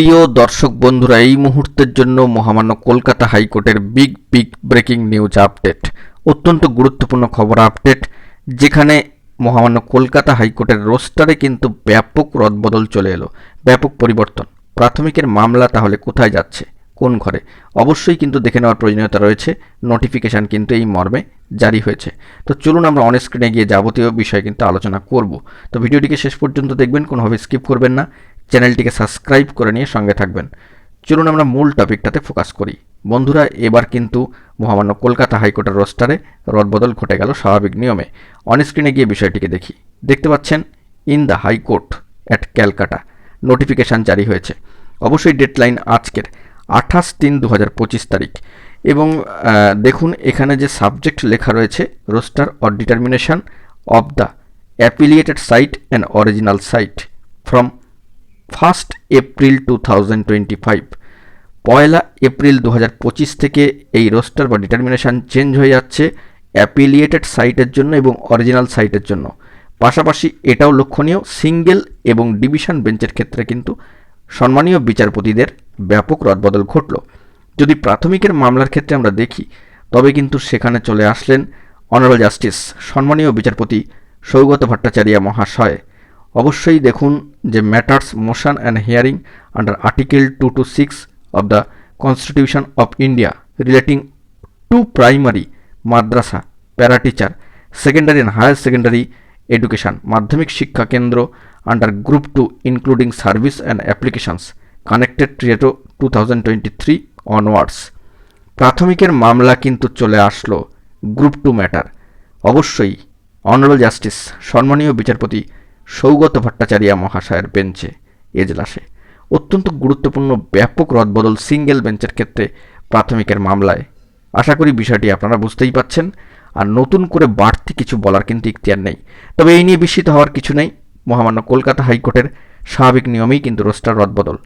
প্রিয় দর্শক বন্ধুরা, এই মুহূর্তের জন্য মহামান্য কলকাতা হাইকোর্টের big big breaking news update, অত্যন্ত গুরুত্বপূর্ণ খবর আপডেট, যেখানে মহামান্য কলকাতা হাইকোর্টের রোস্টারে কিন্তু ব্যাপক রদবদল চলে এলো, ব্যাপক পরিবর্তন। প্রাথমিকের মামলা তাহলে কোথায় যাচ্ছে? কোন ঘরে? অবশ্যই কিন্তু দেখে নেওয়ার প্রয়োজনীয়তা রয়েছে, নোটিফিকেশান কিন্তু এই মর্মে জারি হয়েছে। তো চলুন আমরা অন স্ক্রিনে গিয়ে যাবতীয় বিষয়ে কিন্তু আলোচনা করব। তো ভিডিওটিকে শেষ পর্যন্ত দেখবেন, কোনোভাবে স্কিপ করবেন না। চ্যানেলটিকে সাবস্ক্রাইব করে নিয়ে সঙ্গে থাকবেন। চলুন আমরা মূল টপিকটাতে ফোকাস করি। বন্ধুরা, এবার কিন্তু মহামান্য কলকাতা হাইকোর্টের রোস্টারে রদবদল ঘটে গেল স্বাভাবিক নিয়মে। অনস্ক্রিনে গিয়ে বিষয়টিকে দেখি। দেখতে পাচ্ছেন in the high court at Calcutta notification জারি হয়েছে। অবশ্যই ডেডলাইন আজকের, আঠাশ তিন দু হাজার পঁচিশ তারিখ। এবং দেখুন, এখানে যে সাবজেক্ট লেখা রয়েছে roster or determination of the appellate side and original side from first April two thousand twenty five. Poila April দু হাজার পঁচিশ থেকে এই রোস্টার বা ডিটারমিনেশন চেঞ্জ হয়ে যাচ্ছে অ্যাপিলিয়েটেড সাইটের জন্য এবং অরিজিনাল সাইটের জন্য। পাশাপাশি এটাও লক্ষণীয়, সিঙ্গেল এবং ডিভিশন বেঞ্চের ক্ষেত্রে কিন্তু সম্মানীয় বিচারপতিদের ব্যাপক রদবদল ঘটল। যদি প্রাথমিকের মামলার ক্ষেত্রে আমরা দেখি, তবে কিন্তু সেখানে চলে আসলেন অনারেবল জাস্টিস, সম্মানীয় বিচারপতি সৌগত ভট্টাচার্য মহাশয়। অবশ্যই দেখুন যে matters motion and hearing under article two two six of the Constitution of India relating to primary madrasa para teacher secondary and higher secondary education Madhyamik Shiksha Kendra under group two including service and applications connected thereto two thousand twenty three onwards প্রাথমিকের মামলা কিন্তু চলে আসলো group two matter অবশ্যই honourable justice সম্মানীয় বিচারপতি সৌগত ভট্টাচার্য মহাশয়ের বেঞ্চে, এজলাসে। অত্যন্ত গুরুত্বপূর্ণ ব্যাপক রদবদল সিঙ্গেল বেঞ্চের ক্ষেত্রে প্রাথমিকের মামলায়। আশা করি বিষয়টি আপনারা বুঝতেই পাচ্ছেন। আর নতুন করে বাড়তি কিছু বলার কিন্তু ইখতিয়ার নেই। তবে এই নিয়ে বিস্মিত হওয়ার কিছু নেই। মহামান্য কলকাতা হাইকোর্টের স্বাভাবিক নিয়মেই কিন্তু রোস্টার রদবদল।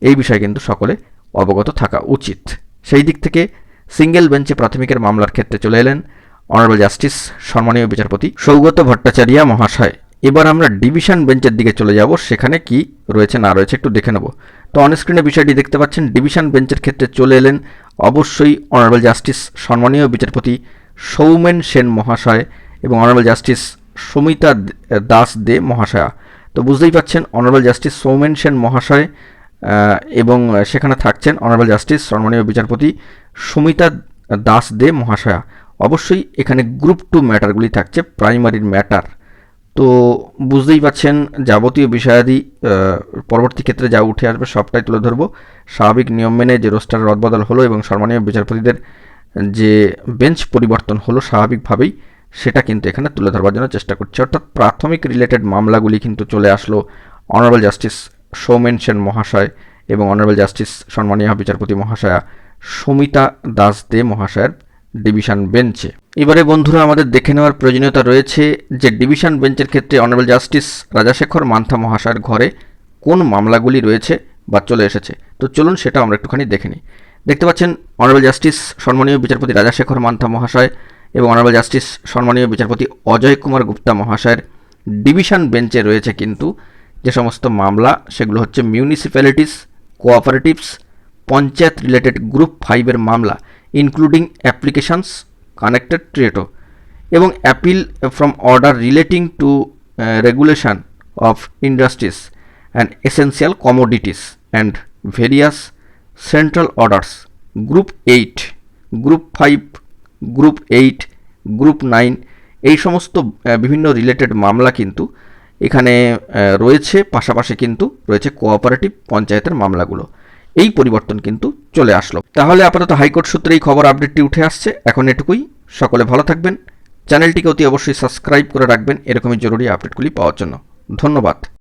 এই বিষয়ে কিন্তু সকলে অবগত থাকা উচিত। সেই দিক থেকে সিঙ্গেল বেঞ্চে প্রাথমিকের মামলার ক্ষেত্রে চলে এলেন অনারেবল জাস্টিস সম্মানীয় বিচারপতি সৌগত ভট্টাচার্য মহাশয়। এবার আমরা ডিভিশন বেঞ্চের দিকে চলে যাব, সেখানে কি রয়েছে না রয়েছে একটু দেখে নেব। তো অনস্ক্রিনে বিষয়টি দেখতে পাচ্ছেন, ডিভিশন বেঞ্চের ক্ষেত্রে চলে এলেন অবশ্যই অনারেবল জাস্টিস সম্মানীয় বিচারপতি সৌমেন সেন মহাশয় এবং অনারেবল জাস্টিস সমিতা দাস দে মহাশয়া। তো বুঝতেই পাচ্ছেন অনারেবল জাস্টিস সৌমেন সেন মহাশয় এবং সেখানে থাকছেন অনারেবল জাস্টিস সম্মানীয় বিচারপতি সুমিতা দাস দে মহাশয়া। অবশ্যই এখানে গ্রুপ টু ম্যাটারগুলি থাকছে প্রাইমারির ম্যাটার তো বুঝতেই পাচ্ছেন যাবতীয় বিষয়াদি পরবর্তী ক্ষেত্রে যা উঠে আসবে সবটাই তুলে ধরবো। স্বাভাবিক নিয়ম মেনে যে রোস্টার রদবদল হলো এবং সম্মানীয় বিচারপতিদের যে বেঞ্চ পরিবর্তন হলো স্বাভাবিকভাবেই, সেটা কিন্তু এখানে তুলে ধরবার জন্য চেষ্টা করছি। অর্থাৎ প্রাথমিক রিলেটেড মামলাগুলি কিন্তু চলে আসলো অনারেবল জাস্টিস সৌমেন সেন মহাশয় এবং অনারেবল জাস্টিস সম্মানীয় বিচারপতি মহাশয়া সুমিতা দাস দে মহাশয়ের ডিভিশন বেঞ্চে এবারে বন্ধুরা আমাদের দেখে নেওয়ার প্রয়োজনীয়তা রয়েছে যে ডিভিশন বেঞ্চের ক্ষেত্রে অনারেবল জাস্টিস রাজাশেখর মান্থা মহাশয়ের ঘরে কোন মামলাগুলি রয়েছে বা চলে এসেছে। তো চলুন সেটা আমরা একটুখানি দেখে নিই। দেখতে পাচ্ছেন, অনারেবল জাস্টিস সম্মানীয় বিচারপতি রাজাশেখর মান্থা মহাশয় এবং অনারেবল জাস্টিস সম্মানীয় বিচারপতি অজয় কুমার গুপ্তা মহাশয়ের ডিভিশন বেঞ্চে রয়েছে কিন্তু যে সমস্ত মামলা, সেগুলো হচ্ছে municipalities cooperatives panchayat related group ফাইভের মামলা ইনক্লুডিং অ্যাপ্লিকেশনস কানেক্টেড ট্রেটো এবং appeal from order relating to regulation of industries and essential commodities and various central orders group eight group five group eight group nine এই সমস্ত বিভিন্ন related মামলা কিন্তু এখানে রয়েছে। পাশাপাশি কিন্তু রয়েছে কোঅপারেটিভ পঞ্চায়েতের মামলাগুলো। এই পরিবর্তন কিন্তু চলে আসলো। তাহলে আপাতত হাইকোর্ট সূত্রে এই খবর আপডেটটি উঠে আসছে। এখন এটুকুই। সকলে ভালো থাকবেন। চ্যানেলটিকে অতি অবশ্যই সাবস্ক্রাইব করে রাখবেন। এরকমই জরুরি আপডেটগুলি পাওয়ার জন্য। ধন্যবাদ।